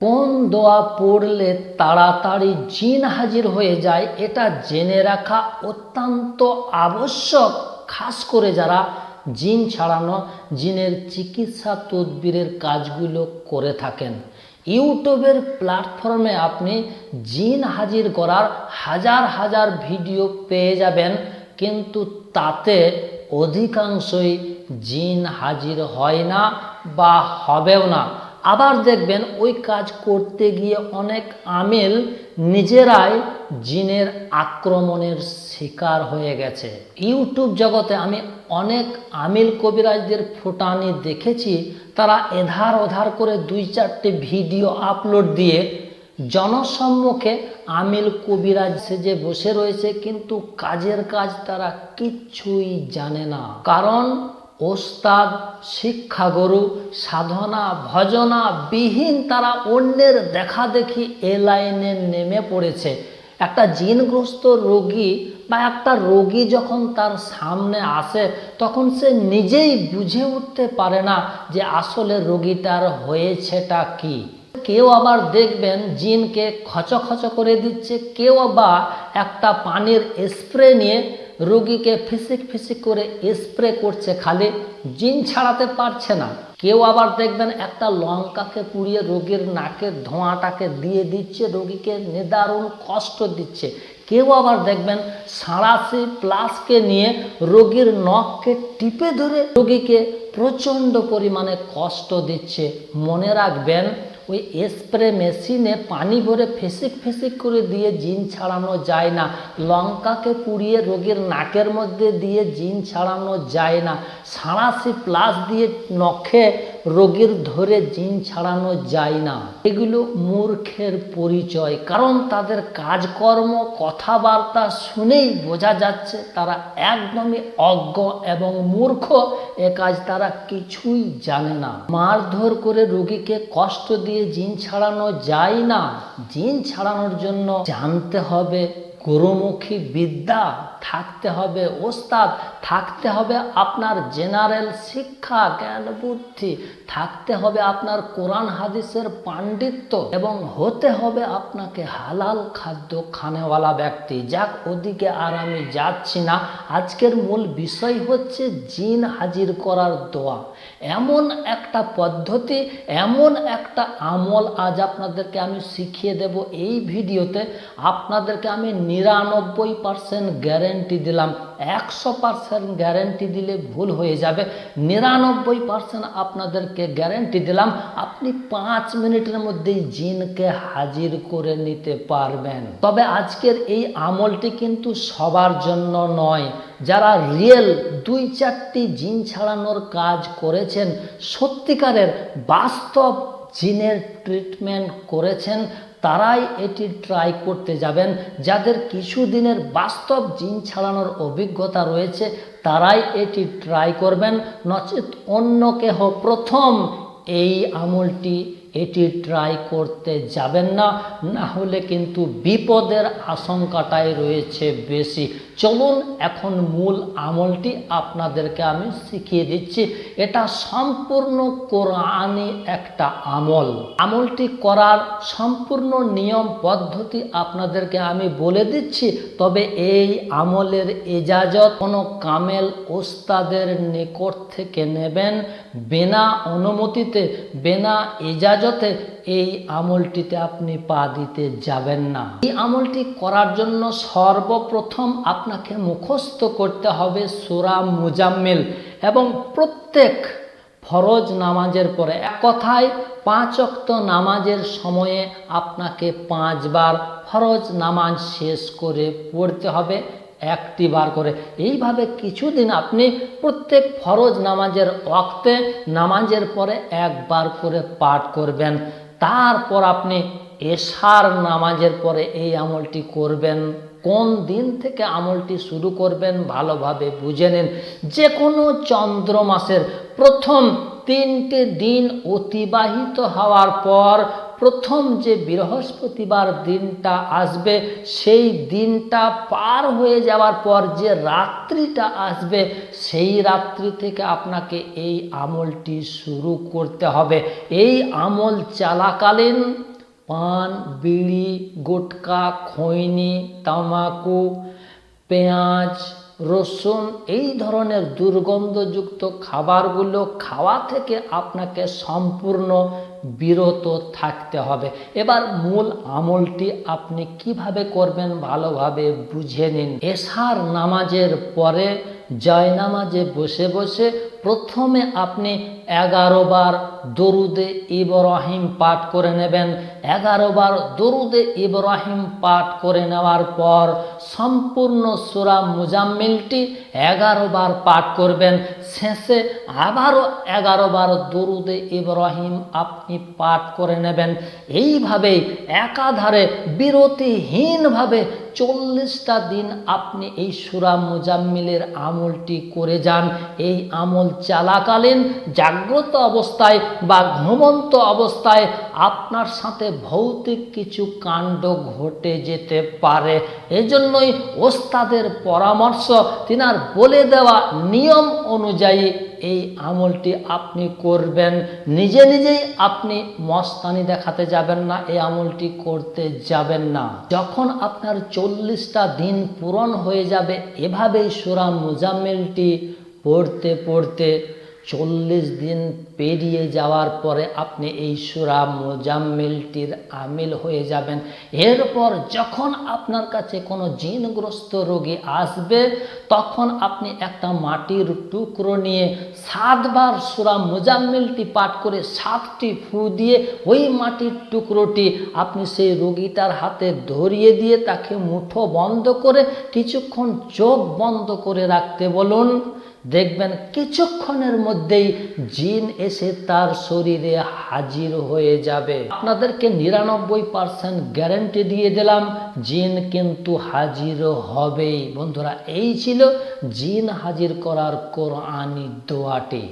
কোন দোয়া পড়লে তাড়াতাড়ি জিন হাজির হয়ে যায় এটা জেনে রাখা অত্যন্ত আবশ্যক, খাস করে যারা জিন ছাড়ানো, জিনের চিকিৎসা তদবিরের কাজগুলো করে থাকেন। ইউটিউবের প্ল্যাটফর্মে আপনি জিন হাজির করার হাজার হাজার ভিডিও পেয়ে যাবেন, কিন্তু তাতে অধিকাংশই জিন হাজির হয় না বা হবেও না। আবার দেখবেন ওই কাজ করতে গিয়ে অনেক আমিল নিজেরাই জিনের আক্রমণের শিকার হয়ে গেছে। ইউটিউব জগতে আমি অনেক আমিল কবিরাজদের ফুটানি দেখেছি, তারা এধার ওধার করে দুই চারটে ভিডিও আপলোড দিয়ে জনসম্মুখে আমিল কবিরাজ সেজে বসে রয়েছে, কিন্তু কাজের কাজ তারা কিচ্ছুই জানে না। কারণ ওস্তাদ, শিক্ষাগুরু, সাধনা, ভজনা বিহীন তারা অন্যের দেখা দেখি এ লাইনে নেমে পড়েছে। একটা জিনগ্রস্ত রোগী বা একটা রোগী যখন তার সামনে আসে, তখন সে নিজেই বুঝে উঠতে পারে না যে আসলে রোগীটার হয়েছেটা কি। কেউ আবার দেখবেন জিনকে খচখচ করে দিচ্ছে, কেউ বা একটা পানির স্প্রে নিয়ে রোগীকে ফিসিক ফিসিক করে স্প্রে করছে খালি, জিন ছাড়াতে পারছে না। কেউ আবার দেখবেন একটা লঙ্কাকে পুড়িয়ে রোগীর নাকের ধোঁয়াটাকে দিয়ে দিচ্ছে, রোগীকে নিদারুণ কষ্ট দিচ্ছে। কেউ আবার দেখবেন সাঁড়াশি প্লাসকে নিয়ে রোগীর নখকে টিপে ধরে রোগীকে প্রচণ্ড পরিমাণে কষ্ট দিচ্ছে। মনে রাখবেন ওই স্প্রে মেশিনে পানি ভরে ফেসিক ফেসিক করে দিয়ে জিন ছাড়ানো যায় না। লঙ্কাকে পুড়িয়ে রোগীর নাকের মধ্যে দিয়ে জিন ছাড়ানো যায় না। সাঁড়াশি প্লাস দিয়ে নখে রোগীর ধরে জিন ছাড়ানো যায় না। এগুলো মূর্খের পরিচয়। কারণ তাদের কাজকর্ম, কথাবার্তা শুনেই বোঝা যাচ্ছে তারা একদমই অজ্ঞ এবং মূর্খ। এ কাজ তারা কিছুই জানে না। মারধর করে রোগীকে কষ্ট দিয়ে জিন ছাড়ানো যায় না। জিন ছাড়ানোর জন্য জানতে হবে গুরুমুখী বিদ্যা থাকতে হবে, ওস্তাদ, থাকতে হবে আপনার জেনারেল শিক্ষা, জ্ঞান, বুদ্ধি, থাকতে হবে আপনার কোরআন, হাদিসের পাণ্ডিত্য এবং হতে হবে আপনাকে হালাল খাদ্য খানেওয়ালা ব্যক্তি। যাক, ওদিকে আর আমি যাচ্ছি না। আজকের মূল বিষয় হচ্ছে জিন হাজির করার দোয়া। এমন একটা পদ্ধতি, এমন একটা আমল আজ আপনাদেরকে আমি শিখিয়ে দেব এই ভিডিওতে। আপনাদেরকে আমি নিরানব্বই পারসেন্ট গ্যারেন্টি দিলাম। একশো পারসেন্ট গ্যারেন্টি দিলে ভুল হয়ে যাবে। নিরানব্বই পারসেন্ট আপনাদেরকে গ্যারেন্টি দিলাম। আপনি পাঁচ মিনিটের মধ্যেই জিনকে হাজির করে নিতে পারবেন। তবে আজকের এই আমলটি কিন্তু সবার জন্য নয়। যারা রিয়েল দুই চারটি জিন ছাড়ানোর কাজ করেছেন, সত্যিকারের বাস্তব জিনের ট্রিটমেন্ট করেছেন তারাই এটি ট্রাই করতে যাবেন। যাদের কিছুদিনের বাস্তব জিন ছাড়ানোর অভিজ্ঞতা রয়েছে, তারাই এটি ট্রাই করবেন। নচেত অন্য কেহ প্রথম এই আমলটি এটি ট্রাই করতে যাবেন না না হলে কিন্তু বিপদের আশঙ্কাটাই রয়েছে বেশি। চলুন এখন মূল আমলটি আপনাদেরকে আমি শিখিয়ে দিচ্ছি। এটা সম্পূর্ণ কোরআনি একটা আমল। আমলটি করার সম্পূর্ণ নিয়ম পদ্ধতি আপনাদেরকে আমি বলে দিচ্ছি, তবে এই আমলের এজাজত কোনো কামেল ওস্তাদের নিকট থেকে নেবেন। বিনা অনুমতিতে, বিনা এজাজতে এই আমলটিতে আপনি পা দিতে যাবেন না। এই আমলটি করার জন্য সর্বপ্রথম আপনাকে মুখস্থ করতে হবে সুরা মুজাম্মিল এবং প্রত্যেক ফরজ নামাজের পরে। এক কথায়, পাঁচ অক্ত নামাজের সময়ে আপনাকে পাঁচবার ফরজ নামাজ শেষ করে পড়তে হবে। একটি বার করে। এইভাবে কিছুদিন আপনি প্রত্যেক ফরজ নামাজের অক্তে নামাজের পরে একবার করে পাঠ করবেন। তারপর আপনি এশার নামাজের পরে এই আমলটি করবেন। কোন দিন থেকে আমলটি শুরু করবেন ভালোভাবে বুঝে নিন। যে কোনো চন্দ্র মাসের প্রথম তিনটে দিন অতিবাহিত হওয়ার পর প্রথম যে বৃহস্পতিবার দিনটা আসবে, সেই দিনটা পার হয়ে যাওয়ার পর যে রাত্রিটা আসবে, সেই রাত্রি থেকে আপনাকে এই আমলটি শুরু করতে হবে। এই আমল চালাকালীন পান, বিড়ি, গুটকা, খৈনি, তামাকু, পেঁয়াজ, রসুন, এই ধরনের দুর্গন্ধযুক্ত খাবারগুলো খাওয়া থেকে আপনাকে সম্পূর্ণ বিরত থাকতে হবে। এবার মূল আমলটি আপনি কীভাবে করবেন ভালোভাবে বুঝে নিন। এশার নামাজের পরে জয় নামাজে বসে বসে প্রথমে আপনি এগারো বার দরুদে ইব্রাহিম পাঠ করে নেবেন। এগারো বার দরুদে ইব্রাহিম পাঠ করে নেওয়ার পর সম্পূর্ণ সুরা মুজাম্মিলটি এগারো বার পাঠ করবেন। শেষে আবারও এগারো বার দরুদে ইব্রাহিম আপনি পাঠ করে নেবেন। এইভাবেই একাধারে বিরতিহীনভাবে চল্লিশটা দিন আপনি এই সুরা মুজাম্মিলের আমলটি করে যান। এই আমল চালাকালীন জাগ্রত অবস্থায় বা ঘুমন্ত অবস্থায় আপনার সাথে ভৌতিক কিছু কাণ্ড ঘটে যেতে পারে। এজন্যই ওস্তাদের পরামর্শ, তিনার বলে দেওয়া নিয়ম অনুযায়ী এই আমলটি আপনি করবেন। নিজে নিজেই আপনি মস্তানি দেখাতে যাবেন না, এই আমলটি করতে যাবেন না। যখন আপনার চল্লিশটা দিন পূরণ হয়ে যাবে, এভাবেই সুরা মুজাম্মিলটি পড়তে পড়তে চল্লিশ দিন পেরিয়ে যাওয়ার পরে আপনি এই সুরা মোজাম্মিলটির আমিল হয়ে যাবেন। এরপর যখন আপনার কাছে কোনো জিনগ্রস্ত রোগী আসবে, তখন আপনি একটা মাটির টুকরো নিয়ে সাতবার সুরা মোজাম্মিলটি পাঠ করে সাতটি ফু দিয়ে ওই মাটির টুকরোটি আপনি সেই রোগীটার হাতে ধরিয়ে দিয়ে তাকে মুঠো বন্ধ করে কিছুক্ষণ চোখ বন্ধ করে রাখতে বলুন। দেখবেন কিছুক্ষণের মধ্যেই জিন এসে তার শরীরে হাজির হয়ে যাবে। আপনাদেরকে নিরানব্বই পার্সেন্ট গ্যারেন্টি দিয়ে দিলাম, জিন কিন্তু হাজির হবেই। বন্ধুরা, এই ছিল জিন হাজির করার কোরআনি দোয়াটি।